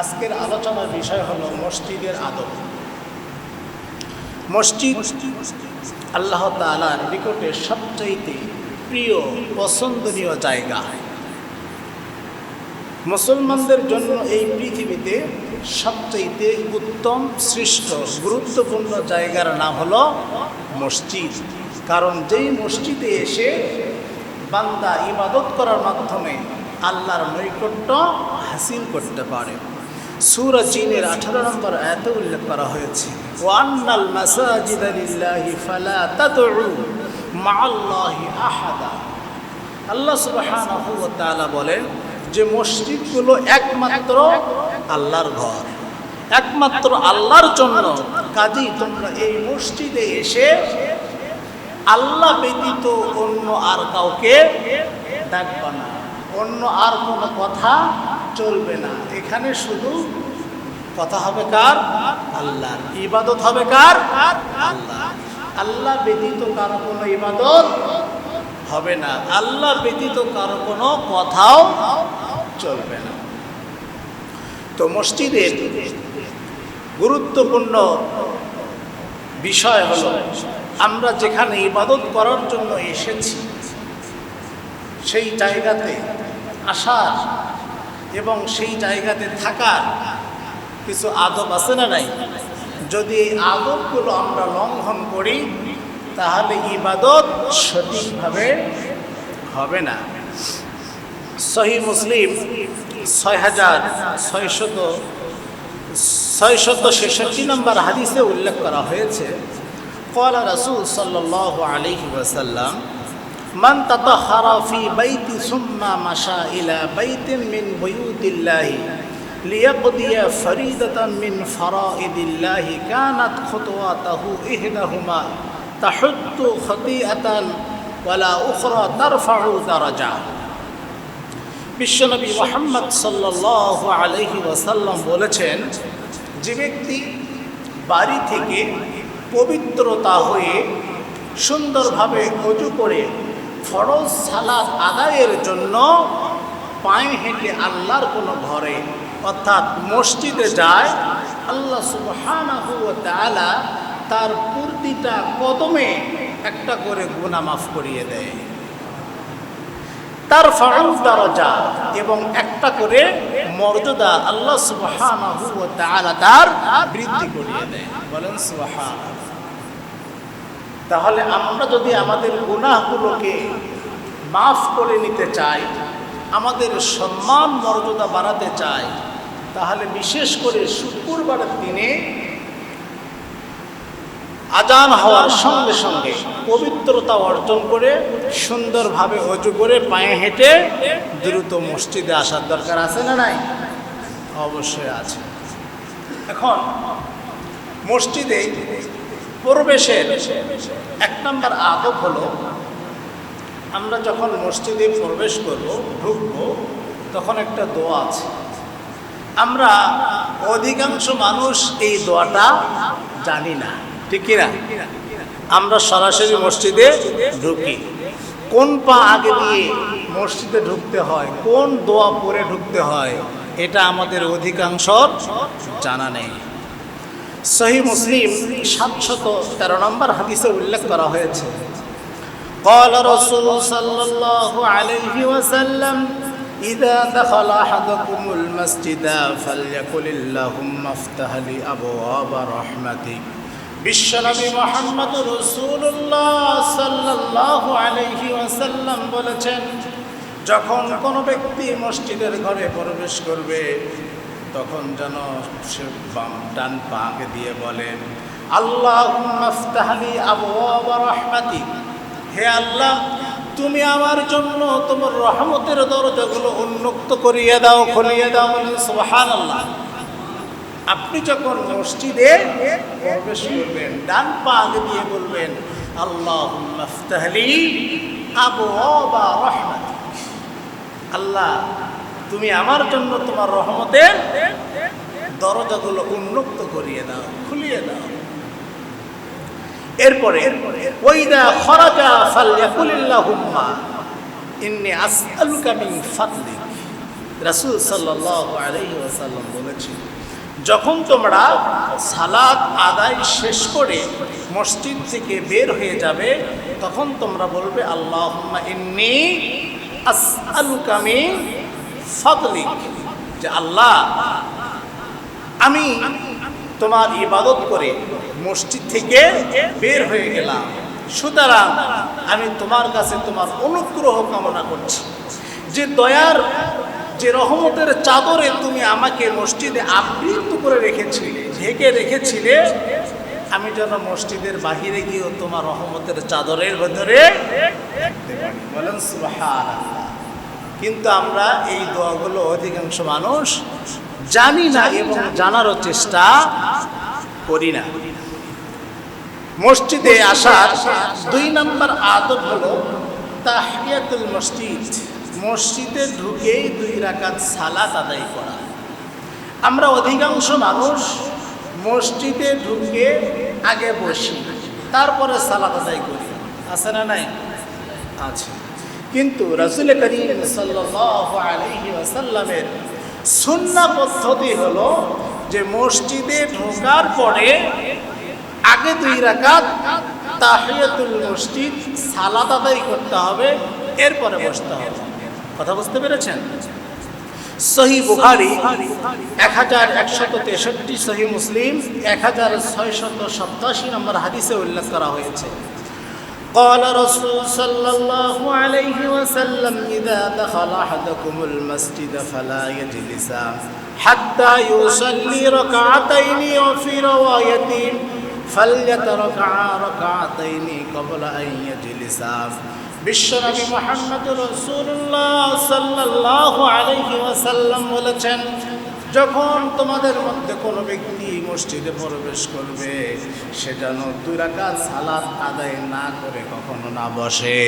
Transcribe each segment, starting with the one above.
আজকের আলোচনার বিষয় হলো মসজিদের আদব। মসজিদ আল্লাহ তালার নিকটে সবচাইতে প্রিয়, পছন্দনীয় জায়গা। মুসলমানদের জন্য এই পৃথিবীতে সবচাইতে উত্তম সৃষ্ট গুরুত্বপূর্ণ জায়গার নাম হলো মসজিদ। কারণ যেই মসজিদে এসে বান্দা ইবাদত করার মাধ্যমে আল্লাহর নৈকট্য হাসিল করতে পারে। সুরা চীনের আঠারো নম্বর এত উল্লেখ করা হয়েছে আহাদা। আল্লাহ তাআলা বলেন যে মসজিদগুলো একমাত্র আল্লাহর ঘর, একমাত্র আল্লাহর জন্য। কাজেই তোমরা এই মসজিদে এসে আল্লাহ ব্যতীত অন্য আর কাউকে ডাকবা না, অন্য আর কোনো কথা চলবে না। এখানে শুধু কথা হবে কার? আল্লাহর। ইবাদত হবে কার? আল্লাহ আল্লাহ ব্যতীত কারও কোনো ইবাদত হবে না। আল্লাহ ব্যতীত কারও কোনো কথাও চলবে না। তো মসজিদের গুরুত্বপূর্ণ বিষয় হলো, আমরা যেখানে ইবাদত করার জন্য এসেছি, সেই জায়গাতে আসার এবং সেই জায়গাতে থাকার কিছু আদব আছে না নাই? যদি এই আদবগুলো আমরা লঙ্ঘন করি, তাহলে ইবাদত সঠিকভাবে হবে না। সহি মুসলিম ছয় হাজার ছয়শত ছয়শত ছেষট্টি নম্বর হাদিসে উল্লেখ করা হয়েছে, কলা রাসুল সাল্লাহ আলহি ওয়াসাল্লাম মান তাতা হারাফি বাইতি সুম্মা ইলা বাইতিন মিন বয়ুদিল্লাহি লিয়াকদিয়া ফরিদাতান মিন ফরাইদিল্লাহি কানাত খুতওয়াতাহু ইহদাহুমা তাহুদ্দু খতিআতান ওয়ালা উখরা তারফাউ দারাজা। বিশ্বনবী মোহাম্মদ সাল্লাহ আলহি ওয়াসাল্লাম বলেছেন, যে ব্যক্তি বাড়ি থেকে পবিত্রতা হয়ে সুন্দরভাবে অজু করে ফরজ সালাদ আদায়ের জন্য পায়ে হেঁটে আল্লাহর কোনো ঘরে, অর্থাৎ মসজিদে যায়, আল্লাহ তাআলা তার প্রতিটা কদমে একটা করে গুনাহ মাফ করিয়ে দেয়। তার ফাউল দরজা এবং একটা করে মর্যাদা আল্লাহ তাআলা তার বৃদ্ধি করিয়ে দেয়। বলেন সুবহান তাহলে আমরা যদি আমাদের গুনাহগুলোকে মাফ করে নিতে চাই, আমাদের সম্মান, মর্যাদা বাড়াতে চাই, তাহলে বিশেষ করে শুক্রবারের দিনে আজান হওয়ার সঙ্গে সঙ্গে পবিত্রতা অর্জন করে, সুন্দরভাবে অজু করে পায়ে হেঁটে দ্রুত মসজিদে আসার দরকার আছে না নাই? অবশ্যই আছে। এখন মসজিদে প্রবেশের এক নম্বর আদব হলো, আমরা যখন মসজিদে প্রবেশ করব, ঢুকবো, তখন একটা দোয়া আছে। আমরা অধিকাংশ মানুষ এই দোয়াটা জানি না, ঠিক কিনা আমরা সরাসরি মসজিদে ঢুকি। কোন পা আগে দিয়ে মসজিদে ঢুকতে হয়, কোন দোয়া পরে ঢুকতে হয়, এটা আমাদের অধিকাংশ জানা নেই। সহি মুসলিম সাতশত তেরো নম্বর হাদিসে উল্লেখ করা হয়েছে قال رسول صلى الله عليه وسلم إذا دخل أحدكم المسجد فليقل اللهم افتح لي أبواب رحمتك বিশ্বনবী মোহাম্মদ রসুল্লাহ সাল্লাহ আলহি ওয়াসাল্লাম বলেছেন যখন কোনো ব্যক্তি মসজিদের ঘরে প্রবেশ করবে তখন যেন সে বাম, ডান পাকে দিয়ে বলেন আল্লাহ রহমাতি হে আল্লাহ, তুমি আমার জন্য তোমার রহমতের দরজাগুলো উন্মুক্ত করিয়ে দাও, খুলিয়ে দাও বলেন সুবহান আল্লাহ আপনি যখন মসজিদে প্রবেশ করবেন, ডান পা আগে দিয়ে বলবেন আল্লাহ মাফতাহলি আবু রহমাতি আল্লাহ তুমি আমার জন্য তোমার রহমতের দরজাগুলো উন্মুক্ত করিয়ে দাও, খুলিয়ে দাও। এরপরে, ওইদা খরাজা ফাদলিক। রাসূল বলেছেন, যখন তোমরা সালাদ আদায় শেষ করে মসজিদ থেকে বের হয়ে যাবে, তখন তোমরা বলবে, আল্লাহুম্মা ইন্নী আসআলুকা যে আল্লাহ, আমি তোমার ইবাদত করে মসজিদ থেকে বের হয়ে গেলাম। সুতরাং আমি তোমার কাছে তোমার অনুগ্রহ কামনা করছি। যে দয়ার, যে রহমতের চাদরে তুমি আমাকে মসজিদে আবৃত করে রেখেছিলে, ঢেকে রেখেছিলে, আমি যেন মসজিদের বাহিরে গিয়েও তোমার রহমতের চাদরের ভেতরে বলেন সুবহানাল্লাহ। কিন্তু আমরা এই দোয়াগুলো অধিকাংশ মানুষ জানি না এবং জানারও চেষ্টা করি না। মসজিদে আসার দুই নম্বর আদব হলো তাহিয়াতুল মসজিদ। মসজিদে ঢুকেই দুই রাকাত সালাত আদায় করা। আমরা অধিকাংশ মানুষ মসজিদে ঢুকে আগে বসি তারপরে সালাত আদায় করি। আছে না নাই? আছে। কিন্তু রাসুল করিম ওয়াসাল্লামের সুন্নাহ পদ্ধতি হলো যে মসজিদে ঢোকার পরে আগে দুই রাকাত তাহিয়াতুল মসজিদ সালাত আদায় করতে হবে, এরপরে বসতে হবে। কথা বুঝতে পেরেছেন? সহি বুখারি এক হাজার একশত তেষট্টি, সহি মুসলিম এক হাজার ছয়শত সপ্তাশি নম্বর হাদিসে উল্লেখ করা হয়েছে। قال رسول صلى الله عليه وسلم إذا دخل أحدكم المسجد فلا يجلس حتى يصلي ركعتين وفي رواية فليتركعا ركعتين قبل أن يجلسا বিশ্বনবী মোহাম্মদ রসুল্লাহ সাল্লাহ আলাইহি ওয়াসাল্লাম বলেছেন যখন তোমাদের মধ্যে কোনো ব্যক্তি মসজিদে প্রবেশ করবে, সে যেন দুই রাকাত সালাত আদায় না করে কখনো না বসে।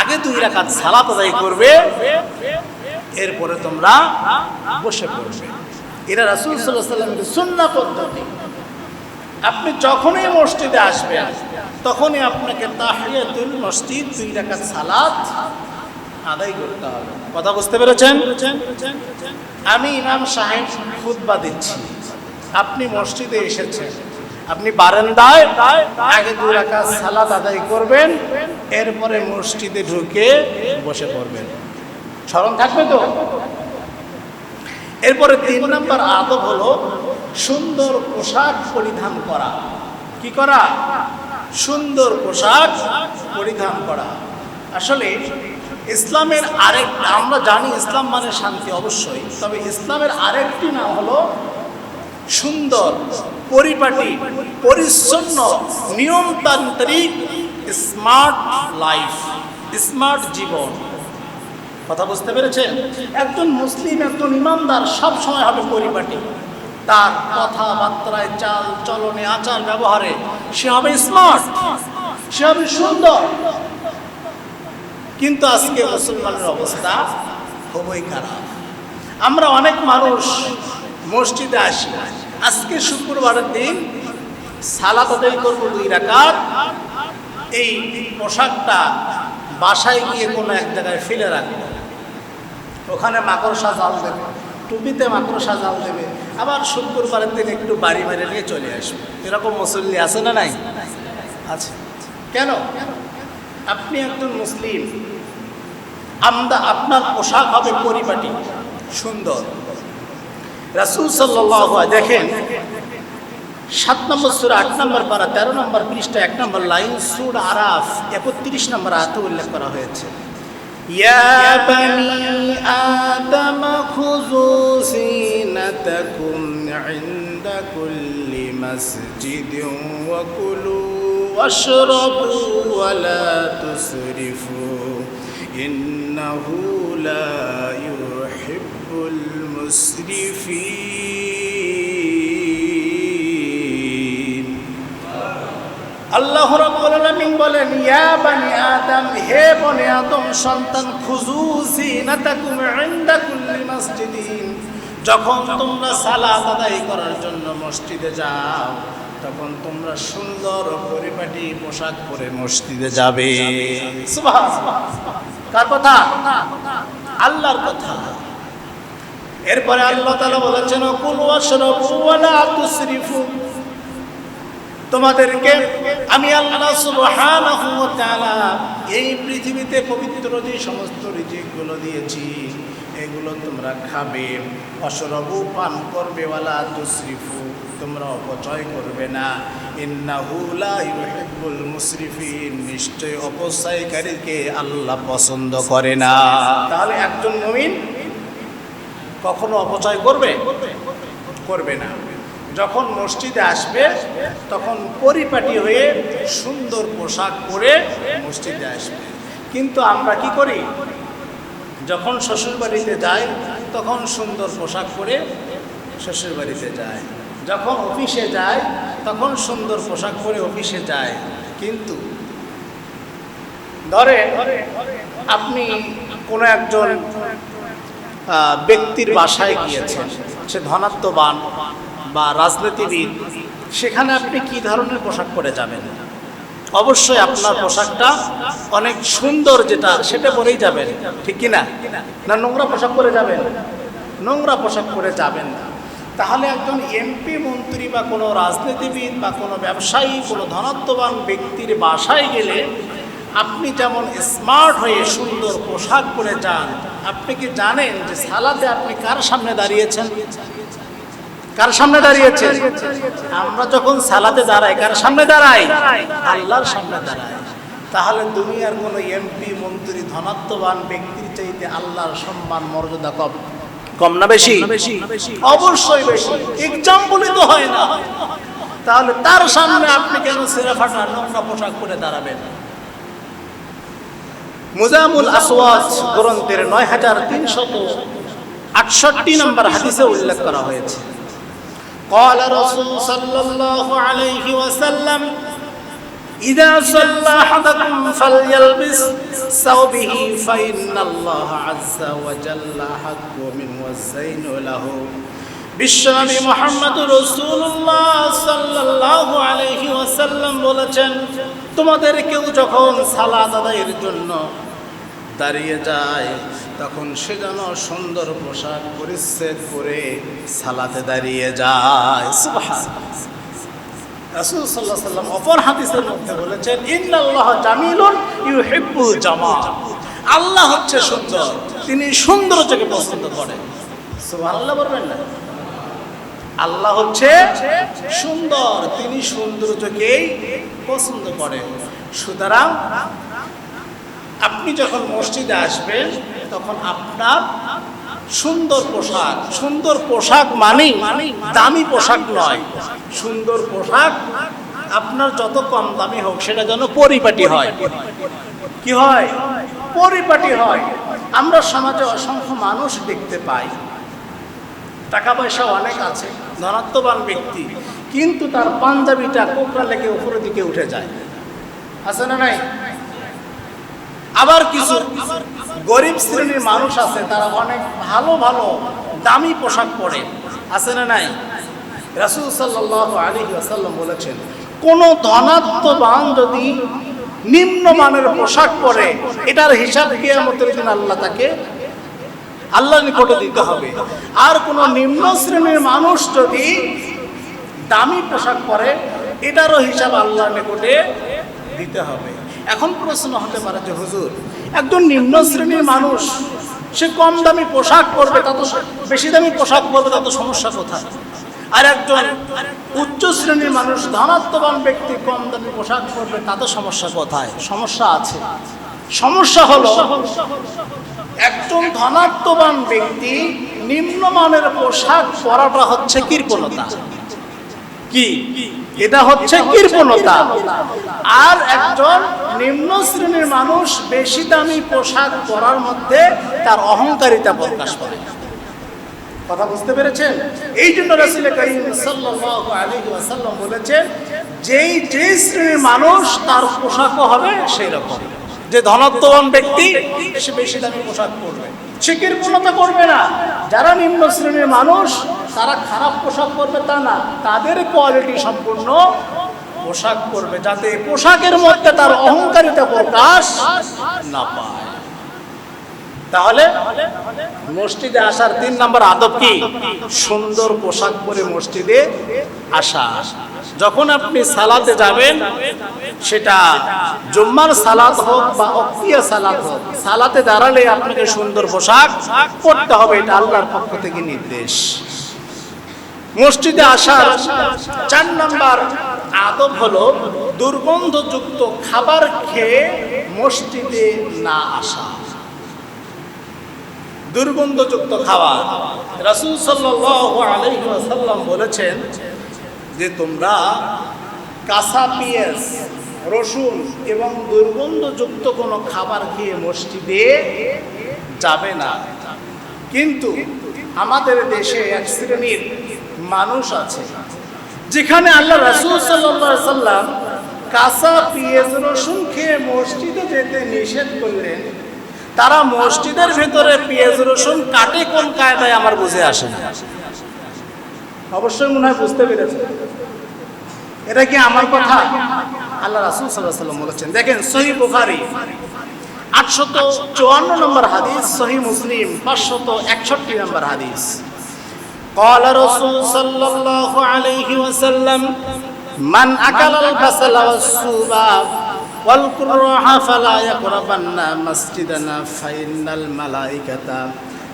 আগে দুই রাকাত সালাত আদায় করবে, এরপরে তোমরা বসে পড়বে। এরা রাসুল সাল্লাহ সুন্না পদ্ধতি। আপনি যখনই মসজিদে আসবেন, তখনই আপনাকে তাহলে তাহিয়াতুল মসজিদ দুই রাকাত সালাত আদায় করতে হবে। কথা বুঝতে পেরেছেন? আমি ইমাম সাহেব খুতবা দিচ্ছি। আপনি মসজিদে এসেছেন। আপনি বারান্দায় আগে দুই রাকাত সালাত আদায় করবেন, এরপরে মসজিদে ঢুকে বসে পড়বেন। স্মরণ থাকবে তো? এরপরে তিন নম্বর আদব হলো সুন্দর পোশাক পরিধান করা। কি করা? সুন্দর পোশাক পরিধান করা। আসলে ইসলামের আরেক, আমরা জানি ইসলাম মানে শান্তি অবশ্যই, তবে ইসলামের আরেকটি নাম হলো সুন্দর, পরিপাটি, পরিচ্ছন্ন, নিয়মতান্ত্রিক, স্মার্ট লাইফ, স্মার্ট জীবন। কথা বুঝতে পেরেছেন? একজন মুসলিম, একজন ইমানদার সব সময় হবে পরিপাটি। তার কথাবার্তায় চাল চলনে আচার ব্যবহারে সে হবে স্মার্ট, সে হবে সুন্দর। কিন্তু আজকে মুসলমানের অবস্থা খুবই খারাপ। আমরা অনেক মানুষ মসজিদে আসি। আজকে শুক্রবারের দিন সালাত আদায় করব দুই রাকাত। এই পোশাকটা বাসায় গিয়ে কোনো এক জায়গায় ফেলে রাখব। ওখানে মাকড়সা জাল দেবে, টুপিতে মাকড়সা জাল দেবে। আবার শুক্রবারের দিন একটু বাড়ি মেরে নিয়ে চলে আসবে। এরকম মুসল্লি আছে না নাই? আছে। কেন? আপনি একজন মুসলিম আমরা আপনার পোশাক হবে পরিপাটি সুন্দর রাসুল সাল্লাহ দেখেন সাত নম্বর সুর আট নম্বর পারা তেরো নম্বর পৃষ্ঠা এক নম্বর লাইন সুর আরাফ একত্রিশ নম্বর আয়াতে উল্লেখ করা হয়েছে يا بني آدم خذوا زينتكم عند كل مسجد وكلوا واشربوا ولا تسرفوا إنه لا يحب المسرفين আল্লাহ রাব্বুল আলামিন বলেন ইয়া বানি আদম হে বনে আদম সন্তান খুজু জিনাতাকুম ইনদা কুল্লি মসজিদিন যখন তোমরা সালাত আদায় করার জন্য মসজিদে যাও তখন তোমরা সুন্দর পরিপাটি পোশাক পরে মসজিদে যাবে। কার কথা? আল্লাহর কথা। এরপরে আল্লাহ তালা বলেছেন তোমাদেরকে আমি আল্লাহ এই পৃথিবীতে পবিত্র যে সমস্ত রিজিকগুলো দিয়েছি, এগুলো তোমরা খাবে। অসরবু পান করবে ওয়ালা তুসরিফু তোমরা অপচয় করবে না। ইন্নাহু লা ইউহিব্বুল মুসরিফিন, নিশ্চয় অপচয়কারীকে আল্লাহ পছন্দ করে না। তাহলে একজন মুমিন কখনো অপচয় করবে? করবে না। যখন মসজিদে আসবে, তখন পরিপাটি হয়ে সুন্দর পোশাক পরে মসজিদে আসবে। কিন্তু আমরা কি করি? যখন শ্বশুরবাড়িতে যাই, তখন সুন্দর পোশাক পরে শ্বশুরবাড়িতে যায় যখন অফিসে যায়, তখন সুন্দর পোশাক পরে অফিসে যায়। কিন্তু ধরে আপনি কোনো একজন ব্যক্তির বাসায় গিয়েছেন, সে ধনাত্মবান বা রাজনীতিবিদ, সেখানে আপনি কি ধরনের পোশাক পরে যাবেন? অবশ্যই আপনার পোশাকটা অনেক সুন্দর যেটা, সেটা পরেই যাবেন, ঠিক কি না না, নোংরা পোশাক পরে যাবেন? নোংরা পোশাক পরে যাবেন না। তাহলে একজন এমপি মন্ত্রী বা কোনো রাজনীতিবিদ বা কোনো ব্যবসায়ী, কোনো ধনাত্মবান ব্যক্তির বাসায় গেলে আপনি যেমন স্মার্ট হয়ে সুন্দর পোশাক পরে যান, আপনি কি জানেন যে সালাতে আপনি কার সামনে দাঁড়িয়েছেন? কার সামনে দাঁড়িয়েছেন? আমরা যখন সালাতে দাঁড়াই, কার সামনে দাঁড়াই? আল্লাহর সামনে দাঁড়াই। তাহলে দুনিয়ার কোনো এমপি মন্ত্রী, ধনাত্মবান ব্যক্তির চাইতে আল্লাহর সম্মান, মর্যাদা কম কম না বেশি অবশ্যই বেশি এক্সাম্পলই তো হয় না তাহলে তার সামনে আপনি কেন সেরা ফাটা নোংরা পোশাক পরে দাঁড়াবেন মুজামুল আসওয়াজ গ্রন্থের নয় হাজার তিনশত আটষট্টি নম্বর হাদিসে উল্লেখ করা হয়েছে قال رسول صلى الله عليه وسلم إذا صلى أحدكم فليلبس ثوبه فإن الله عز وجل حق من والزين له বিশ্বনবী মোহাম্মদ রসুল্লাহ সাল্লাহ আলহি ওয়াসাল্লাম বলেছেন তোমাদের কেউ যখন সালাদ আদায়ের জন্য দাঁড়িয়ে যায় তখন সে যেন সুন্দর পোশাক পরিচ্ছেদ করে সালাতে দাঁড়িয়ে যায় আল্লাহ হচ্ছে সুন্দর, তিনি সৌন্দর্যকে পছন্দ করেন। বলবেন না। আল্লাহ হচ্ছে সুন্দর, তিনি পছন্দ করেন। সুতরাং আপনি যখন মসজিদে আসবেন, তখন আপনার সুন্দর পোশাক সুন্দর পোশাক মানে দামি পোশাক নয়। সুন্দর পোশাক আপনার যত কম দামি হোক সেটা যেন পরিপাটি হয়। কি হয়? পরিপাটি হয়। আমরা সমাজে অসংখ্য মানুষ দেখতে পাই। টাকা পয়সা অনেক আছে ধনাত্মবান ব্যক্তি কিন্তু তার পাঞ্জাবিটা কোকড়া লেগে উপরের দিকে উঠে যায়। আছে না নাই? আবার কিছু গরিব শ্রেণির মানুষ আছে, তারা অনেক ভালো ভালো, দামি পোশাক পরে। আছে না নাই? রাসুল সাল্লাহ আলী আসাল্লাম বলেছেন, কোন ধনাত্মবান যদি নিম্নমানের পোশাক পরে, এটার হিসাব কিয়ামতের দিন আল্লাহ তাকে আল্লাহ নিকটে দিতে হবে। আর কোন নিম্ন শ্রেণির মানুষ যদি দামি পোশাক পরে, এটারও হিসাব আল্লাহ নিকটে দিতে হবে। এখন প্রশ্ন হতে পারে যে, হুজুর, একজন নিম্ন শ্রেণির মানুষ, সে কম দামি পোশাক পরবে তত বেশি দামি পোশাক পরবে তত সমস্যা কোথায়? আর একজন উচ্চ শ্রেণির মানুষ, ধনাত্মবান ব্যক্তি, কম দামি পোশাক পরবে তাতে সমস্যা কোথায়? সমস্যা আছে। সমস্যা হলো, একজন ধনাত্মবান ব্যক্তি নিম্নমানের পোশাক পরাটা হচ্ছে কৃপণতা। কি? এটা হচ্ছে কৃপণতা। আর একজন নিম্ন শ্রেণির মানুষ বেশি দামি পোশাক পরার মধ্যে তার অহংকারিতা প্রকাশ করে কথা বুঝতে পেরেছেন? এই জন্য রাসূল করিম বলেছেন, যেই যে শ্রেণির মানুষ তার পোশাকও হবে সেই রকম। যে ধনাত্মবান ব্যক্তি, সে বেশি দামি পোশাক পরবে। সে কৃপণতা করবে না। যারা নিম্ন শ্রেণির মানুষ, তারা খারাপ পোশাক পরবে তা না, তাদের কোয়ালিটি সম্পূর্ণ পোশাক পরবে, যাতে পোশাকের মধ্যে তার অহংকারিতা প্রকাশ না পায়। তাহলে মসজিদে আসার তিন নম্বর আদব কি? সুন্দর পোশাক পরে মসজিদে আসা। যখন আপনি সালাতে যাবেন, সেটা জুম্মার সালাত হোক বা অক্তিয়া সালাত হোক, সালাতে দাঁড়ালে আপনাকে সুন্দর পোশাক পরতে হবে, এটা আল্লাহর পক্ষ থেকে নির্দেশ। মসজিদে আসার চার নাম্বার আদব হলো দুর্গন্ধযুক্ত খাবার খেয়ে মসজিদে না আসা। দুর্গন্ধযুক্ত খাবার। রাসূল সাল্লাল্লাহু আলাইহি ওয়াসাল্লাম বলেছেন যে তোমরা কাঁচা পেঁয়াজ, রসুন এবং দুর্গন্ধযুক্ত কোনো খাবার খেয়ে মসজিদে যাবে না। কিন্তু আমাদের দেশে এক শ্রেণির মানুষ আছে, যেখানে আল্লাহ রাসূল সাল্লাল্লাহু সাল্লাম কাঁচা পেঁয়াজ, রসুন খেয়ে মসজিদে যেতে নিষেধ করলেন। তারা মসজিদের ভেতরে পেঁয়াজ, রসুন কাটে কোন কায়দায় আমার বুঝে আসে না। অবশ্যই মনে হয় বুঝতে পেরেছে এটা কি আমার কথা আল্লাহ রাসূল সাল্লাল্লাহু আলাইহি সাল্লাম বলেছেন দেখেন সহি বুখারী আটশত চুয়ান্ন নম্বর হাদিস সহি মুসলিম পাঁচশত একষট্টি নম্বর হাদিস قال رسول صلى الله عليه وسلم من أكل البصل والسوبا والقراح فلا يقربن مسجدنا فإن الملائكة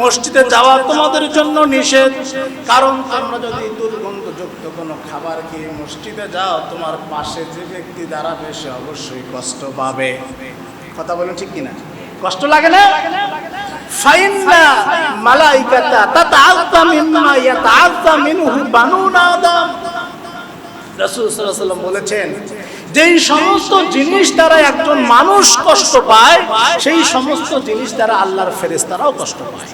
মসজিদে যাওয়া তোমাদের জন্য নিষেধ। কারণ তোমরা যদি দুর্গন্ধযুক্ত কোনো খাবার খেয়ে মসজিদে যাও, তোমার পাশে যে ব্যক্তি দাঁড়াবে, সে অবশ্যই কষ্ট পাবে। কথা বলেন ঠিক কিনা? কষ্ট লাগে না? ফাইন্না মালাইকাতা তাতাআজ্জা মিম্মা ইয়াতাআজ্জা মিনহু বানুন আদম। রাসূল সাল্লাল্লাহু বলেছেন, যেই সমস্ত জিনিস দ্বারা একজন মানুষ কষ্ট পায়, সেই সমস্ত জিনিস দ্বারা আল্লাহর ফেরেশতারাও কষ্ট পায়।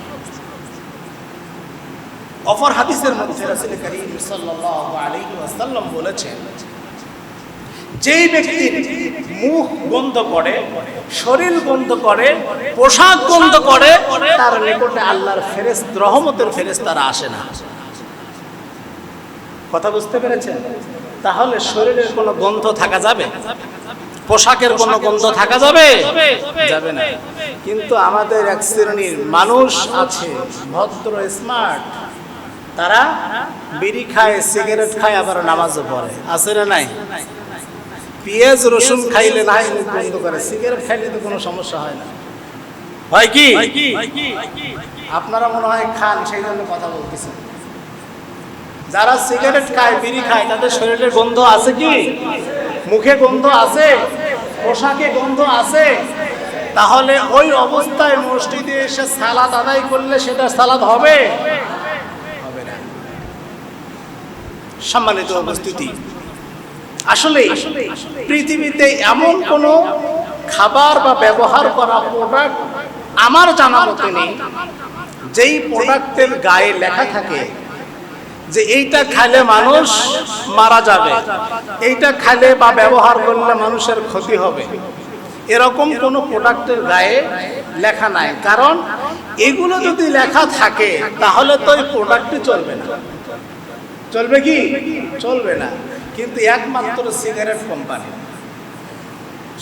অপর হাদিসের মধ্যে রাসূল করিম সাল্লাল্লাহু আলাইহি ওয়াসাল্লাম বলেছেন, যেই ব্যক্তি মুখ বন্ধ করে, শরীর বন্ধ করে, পোশাক বন্ধ করে, তার নিকটে আল্লাহর ফেরেস রহমতের ফেরেস তারা আসে না। কথা বুঝতে পেরেছেন? তাহলে শরীরের কোনো গন্ধ থাকা যাবে? পোশাকের কোনো গন্ধ থাকা যাবে? যাবে না। কিন্তু আমাদের এক শ্রেণির মানুষ আছে, ভদ্র স্মার্ট তারা বিড়ি খায় সিগারেট খায় আবার নামাজও পড়ে। আছে না নাই? পেঁয়াজ রসুন খাইলে নাই বন্ধ করে। সিগারেট খাইলে তো কোনো সমস্যা হয় না। হয় কি? আপনারা মনে হয় খান সেই জন্য কথা বলতেছেন যারা সিগারেট খায় বিড়ি খায় তাদের শরীরে গন্ধ আছে কি? মুখে গন্ধ আছে? পোশাকে গন্ধ আছে? তাহলে ওই অবস্থায় মসজিদে এসে সালাদ আদায় করলে সেটা সালাদ হবে হবে না সম্মানিত উপস্থিতি। আসলে পৃথিবীতে এমন কোনো খাবার বা ব্যবহার করা প্রোডাক্ট আমার জানা মতো নেই, যেই প্রোডাক্টের গায়ে লেখা থাকে যে এইটা খাইলে মানুষ মারা যাবে, এইটা খাইলে বা ব্যবহার করলে মানুষের ক্ষতি হবে। এরকম কোনো প্রোডাক্টের গায়ে লেখা নাই। কারণ এগুলো যদি লেখা থাকে, তাহলে তো ওই প্রোডাক্টটি চলবে না। চলবে কি? চলবে না। কিন্তু একমাত্র সিগারেট কোম্পানি।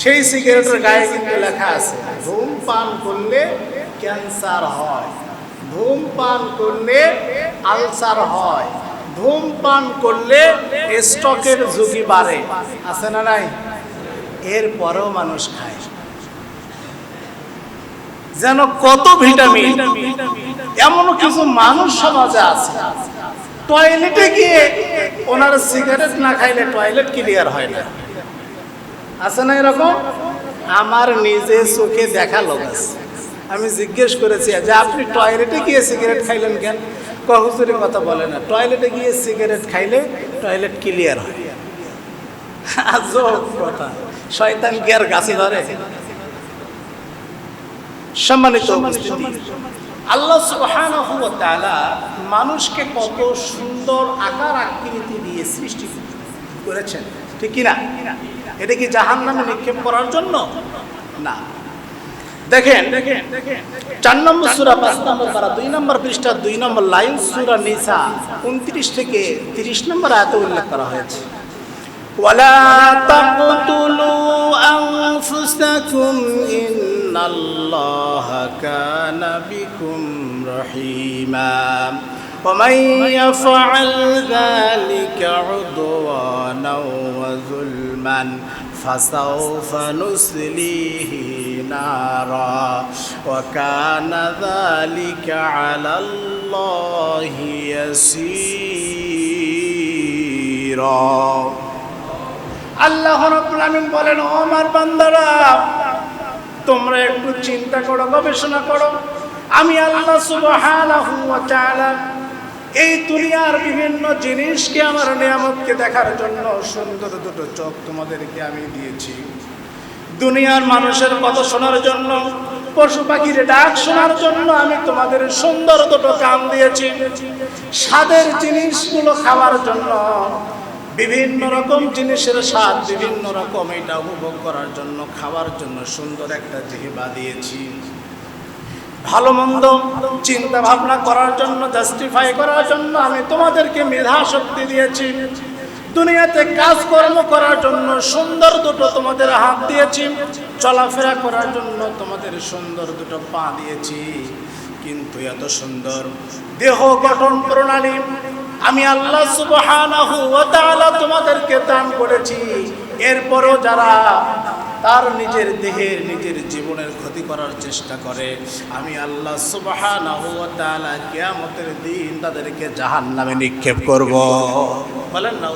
সেই সিগারেটের গায়ে কিন্তু লেখা আছে, ধূমপান করলে ক্যান্সার হয়। ধূমপান করলে আলসার হয়। ধূমপান করলে স্টকের ঝুঁকি বাড়ে। আছে না নাই? এরপরেও মানুষ খায়। যেন কত ভিটামিন, এমন কিছু মানুষ সমাজে আছে। টয়লেটে গিয়ে ওনার সিগারেট না খাইলে টয়লেট ক্লিয়ার হয় না। আছে না এরকম? আমার নিজে চোখে দেখা লোক আছে। আমি জিজ্ঞেস করেছি যে আপনি টয়লেটে গিয়ে সিগারেট খাইলেন কেন? কহুজুরের কথা বলে না। টয়লেটে গিয়ে সিগারেট খাইলে টয়লেট ক্লিয়ার হয়। কথা। শয়তান কি আর গাছে ধরে? সম্মানিত উপস্থিতি। আল্লাহ সুবহানাহু ওয়া তাআলা মানুষকে কত সুন্দর আকার আকৃতি দিয়ে সৃষ্টি করেছেন ঠিক কি না এটা কি জাহান্নামে নিক্ষেপ করার জন্য না দেখেন দেখেন চার নম্বর সুরা পাঁচ নম্বর পারা দুই নম্বর পৃষ্ঠা দুই নম্বর লাইন সুরা নিসা উনত্রিশ থেকে তিরিশ নম্বর আয়তে উল্লেখ করা হয়েছে ولا تقتلوا أنفسكم إن الله كان بكم رحيما ومن يفعل ذلك عدوانا وظلما فسوف نسليه نارا وكان ذلك على الله يسيرا আল্লাহ রাব্বুল আমিন বলেন ও আমার বান্দারা তোমরা একটু চিন্তা করো, গবেষণা করো। আমি আল্লাহ তাআলা এই দুনিয়ার বিভিন্ন জিনিসকে আমার নিয়ামতকে দেখার জন্য সুন্দর দুটো চোখ তোমাদেরকে আমি দিয়েছি। দুনিয়ার মানুষের কথা শোনার জন্য, পশু পাখির ডাক শোনার জন্য আমি তোমাদের সুন্দর দুটো কান দিয়েছি। স্বাদের জিনিসগুলো খাওয়ার জন্য বিভিন্ন রকম জিনিসের স্বাদ, বিভিন্ন রকম এটা উপভোগ করার জন্য, খাওয়ার জন্য সুন্দর একটা জিহিবা দিয়েছি। ভালো মন্দ চিন্তা ভাবনা করার জন্য জাস্টিফাই করার জন্য আমি তোমাদেরকে মেধা শক্তি দিয়েছি। দুনিয়াতে কাজকর্ম করার জন্য সুন্দর দুটো তোমাদের হাত দিয়েছি। চলাফেরা করার জন্য তোমাদের সুন্দর দুটো পা দিয়েছি। কিন্তু এত সুন্দর দেহ গঠন প্রণালী আমি আল্লাহ সুবহানাহু ওয়া তাআলা তোমাদেরকে দান করেছি। এরপরও যারা তার নিজের দেহের নিজের জীবনের ক্ষতি করার চেষ্টা করে, আমি আল্লাহ সুবহানাহু ওয়া তাআলা কিয়ামতের দিন তাদেরকে জাহান্নামে নিক্ষেপ করব। বলেন না